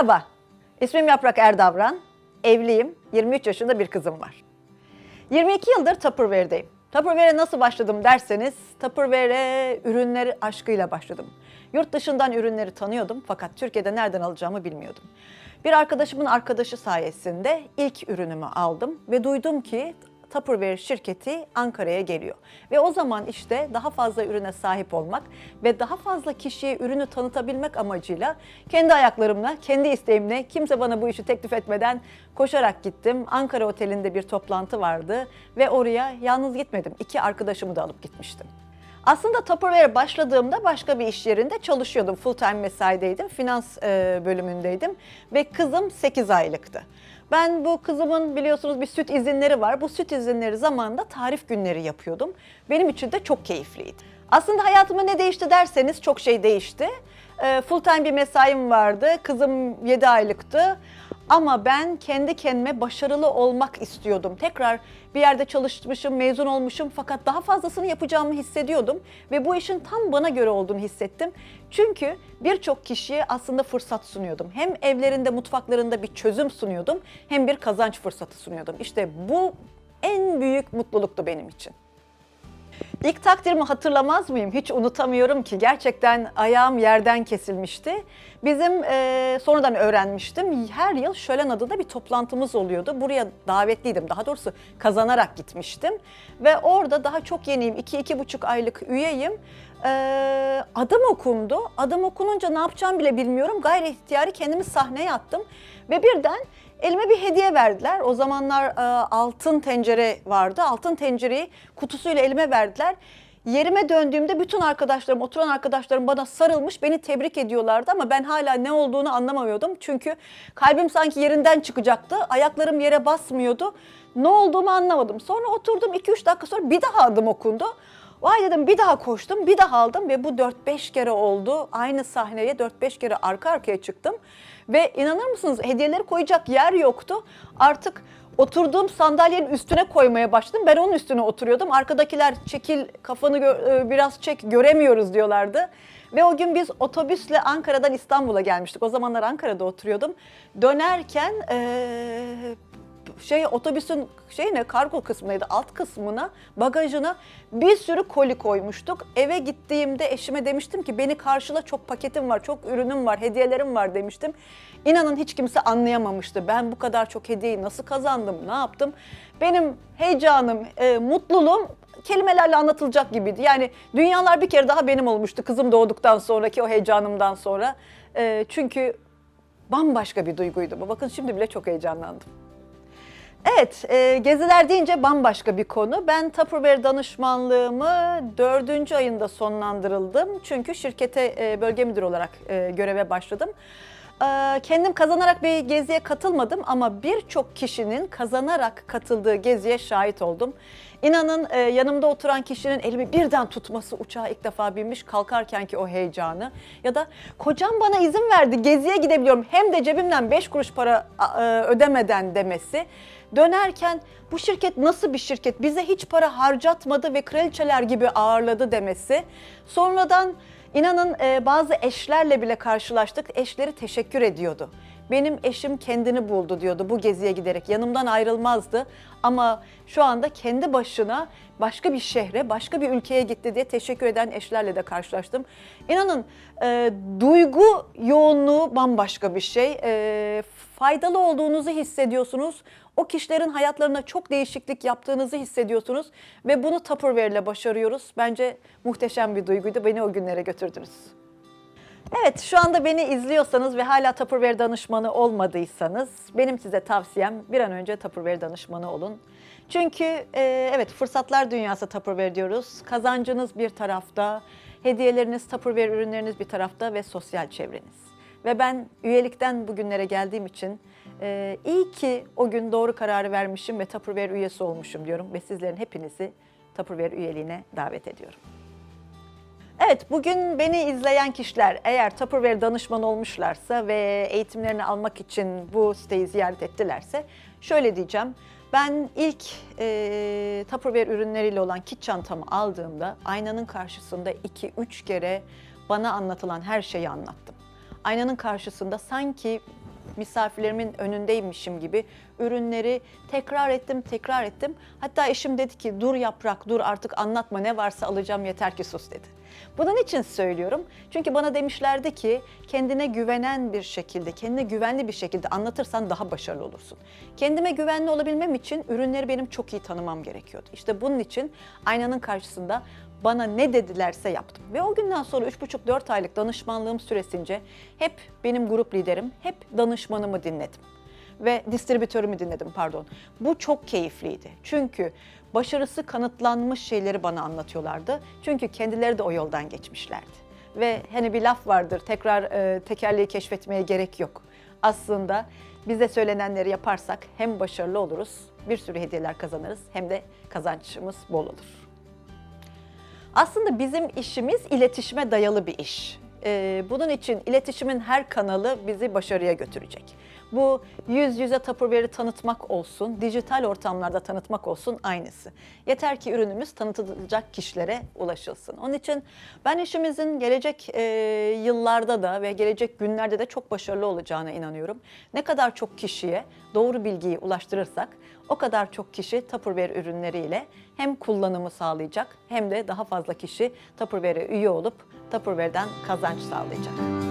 Merhaba, ismim Yaprak Erdavran. Evliyim, 23 yaşında bir kızım var. 22 yıldır Tupperware'deyim. Tupperware'e nasıl başladım derseniz, Tupperware'e ürünleri aşkıyla başladım. Yurt dışından ürünleri tanıyordum fakat Türkiye'de nereden alacağımı bilmiyordum. Bir arkadaşımın arkadaşı sayesinde ilk ürünümü aldım ve duydum ki Tupperware şirketi Ankara'ya geliyor. Ve o zaman işte daha fazla ürüne sahip olmak ve daha fazla kişiye ürünü tanıtabilmek amacıyla kendi ayaklarımla, kendi isteğimle kimse bana bu işi teklif etmeden koşarak gittim. Ankara Oteli'nde bir toplantı vardı ve oraya yalnız gitmedim. İki arkadaşımı da alıp gitmiştim. Aslında Tupperware başladığımda başka bir iş yerinde çalışıyordum. Full time mesaideydim. Finans bölümündeydim ve kızım 8 aylıktı. Ben bu kızımın biliyorsunuz bir süt izinleri var. Bu süt izinleri zamanında tarif günleri yapıyordum. Benim için de çok keyifliydi. Aslında hayatımda ne değişti derseniz çok şey değişti. E, full time bir mesaim vardı. Kızım 7 aylıktı. Ama ben kendi kendime başarılı olmak istiyordum. Tekrar bir yerde çalışmışım, mezun olmuşum fakat daha fazlasını yapacağımı hissediyordum ve bu işin tam bana göre olduğunu hissettim. Çünkü birçok kişiye aslında fırsat sunuyordum. Hem evlerinde, mutfaklarında bir çözüm sunuyordum hem bir kazanç fırsatı sunuyordum. İşte bu en büyük mutluluktu benim için. İlk takdirimi hatırlamaz mıyım? Hiç unutamıyorum ki. Gerçekten ayağım yerden kesilmişti. Bizim e, sonradan öğrenmiştim. Her yıl Şölen adında bir toplantımız oluyordu. Buraya davetliydim. Daha doğrusu kazanarak gitmiştim. Ve orada daha çok yeniyim. 2-2,5 aylık üyeyim. E, adım okundu. Adım okununca ne yapacağımı bile bilmiyorum. Gayri ihtiyari kendimi sahneye attım. Ve birden Elime bir hediye verdiler. O zamanlar e, altın tencere vardı. Altın tencereyi kutusuyla elime verdiler. Yerime döndüğümde bütün arkadaşlarım, oturan arkadaşlarım bana sarılmış, beni tebrik ediyorlardı ama ben hala ne olduğunu anlamamıyordum. Çünkü kalbim sanki yerinden çıkacaktı, ayaklarım yere basmıyordu. Ne olduğumu anlamadım. Sonra oturdum 2-3 dakika sonra bir daha adım okundu. Vay dedim bir daha koştum, bir daha aldım ve bu 4-5 kere oldu. Aynı sahneye 4-5 kere arka arkaya çıktım. Ve inanır mısınız hediyeleri koyacak yer yoktu. Artık oturduğum sandalyenin üstüne koymaya başladım. Ben onun üstüne oturuyordum. Arkadakiler çekil kafanı gö- e, biraz çek göremiyoruz diyorlardı. Ve o gün biz otobüsle Ankara'dan İstanbul'a gelmiştik. O zamanlar Ankara'da oturuyordum. Dönerken eee şey otobüsün şey ne kargo kısmındaydı alt kısmına bagajına bir sürü koli koymuştuk. Eve gittiğimde eşime demiştim ki beni karşıla çok paketim var, çok ürünüm var, hediyelerim var demiştim. İnanın hiç kimse anlayamamıştı. Ben bu kadar çok hediyeyi nasıl kazandım, ne yaptım? Benim heyecanım, e, mutluluğum kelimelerle anlatılacak gibiydi. Yani dünyalar bir kere daha benim olmuştu kızım doğduktan sonraki o heyecanımdan sonra. E, çünkü bambaşka bir duyguydu bu. Bakın şimdi bile çok heyecanlandım. Evet, e, geziler deyince bambaşka bir konu. Ben Tupperware danışmanlığımı dördüncü ayında sonlandırıldım. Çünkü şirkete e, bölge müdürü olarak e, göreve başladım. E, kendim kazanarak bir geziye katılmadım ama birçok kişinin kazanarak katıldığı geziye şahit oldum. İnanın e, yanımda oturan kişinin elimi birden tutması, uçağa ilk defa binmiş kalkarken ki o heyecanı ya da kocam bana izin verdi geziye gidebiliyorum hem de cebimden 5 kuruş para e, ödemeden demesi. Dönerken bu şirket nasıl bir şirket bize hiç para harcatmadı ve kraliçeler gibi ağırladı demesi. Sonradan inanın e, bazı eşlerle bile karşılaştık eşleri teşekkür ediyordu. Benim eşim kendini buldu diyordu bu geziye giderek. Yanımdan ayrılmazdı ama şu anda kendi başına başka bir şehre, başka bir ülkeye gitti diye teşekkür eden eşlerle de karşılaştım. İnanın e, duygu yoğunluğu bambaşka bir şey. E, faydalı olduğunuzu hissediyorsunuz. O kişilerin hayatlarına çok değişiklik yaptığınızı hissediyorsunuz ve bunu Tupperware ile başarıyoruz. Bence muhteşem bir duyguydu. Beni o günlere götürdünüz. Evet, şu anda beni izliyorsanız ve hala Tupperware danışmanı olmadıysanız benim size tavsiyem bir an önce Tupperware danışmanı olun. Çünkü e, evet fırsatlar dünyası Tupperware diyoruz. Kazancınız bir tarafta, hediyeleriniz, Tupperware ürünleriniz bir tarafta ve sosyal çevreniz. Ve ben üyelikten bugünlere geldiğim için e, iyi ki o gün doğru kararı vermişim ve Tupperware üyesi olmuşum diyorum. Ve sizlerin hepinizi Tupperware üyeliğine davet ediyorum. Evet, bugün beni izleyen kişiler eğer Tupperware danışman olmuşlarsa ve eğitimlerini almak için bu siteyi ziyaret ettilerse şöyle diyeceğim. Ben ilk e, Tupperware ürünleriyle olan kit çantamı aldığımda aynanın karşısında 2-3 kere bana anlatılan her şeyi anlattım. Aynanın karşısında sanki misafirlerimin önündeymişim gibi ürünleri tekrar ettim, tekrar ettim. Hatta eşim dedi ki dur yaprak, dur artık anlatma ne varsa alacağım yeter ki sus dedi. Bunun için söylüyorum. Çünkü bana demişlerdi ki kendine güvenen bir şekilde, kendine güvenli bir şekilde anlatırsan daha başarılı olursun. Kendime güvenli olabilmem için ürünleri benim çok iyi tanımam gerekiyordu. İşte bunun için aynanın karşısında bana ne dedilerse yaptım. Ve o günden sonra 3,5-4 aylık danışmanlığım süresince hep benim grup liderim, hep danışmanımı dinledim ve distribütörümü dinledim pardon. Bu çok keyifliydi. Çünkü başarısı kanıtlanmış şeyleri bana anlatıyorlardı. Çünkü kendileri de o yoldan geçmişlerdi. Ve hani bir laf vardır tekrar e, tekerleği keşfetmeye gerek yok. Aslında bize söylenenleri yaparsak hem başarılı oluruz, bir sürü hediyeler kazanırız hem de kazançımız bol olur. Aslında bizim işimiz iletişime dayalı bir iş. Ee, bunun için iletişimin her kanalı bizi başarıya götürecek. Bu yüz yüze Tupperware'i tanıtmak olsun, dijital ortamlarda tanıtmak olsun aynısı. Yeter ki ürünümüz tanıtılacak kişilere ulaşılsın. Onun için ben işimizin gelecek e, yıllarda da ve gelecek günlerde de çok başarılı olacağına inanıyorum. Ne kadar çok kişiye doğru bilgiyi ulaştırırsak o kadar çok kişi Tupperware ürünleriyle hem kullanımı sağlayacak hem de daha fazla kişi Tupperware'e üye olup Tupperware'den kazanç sağlayacak.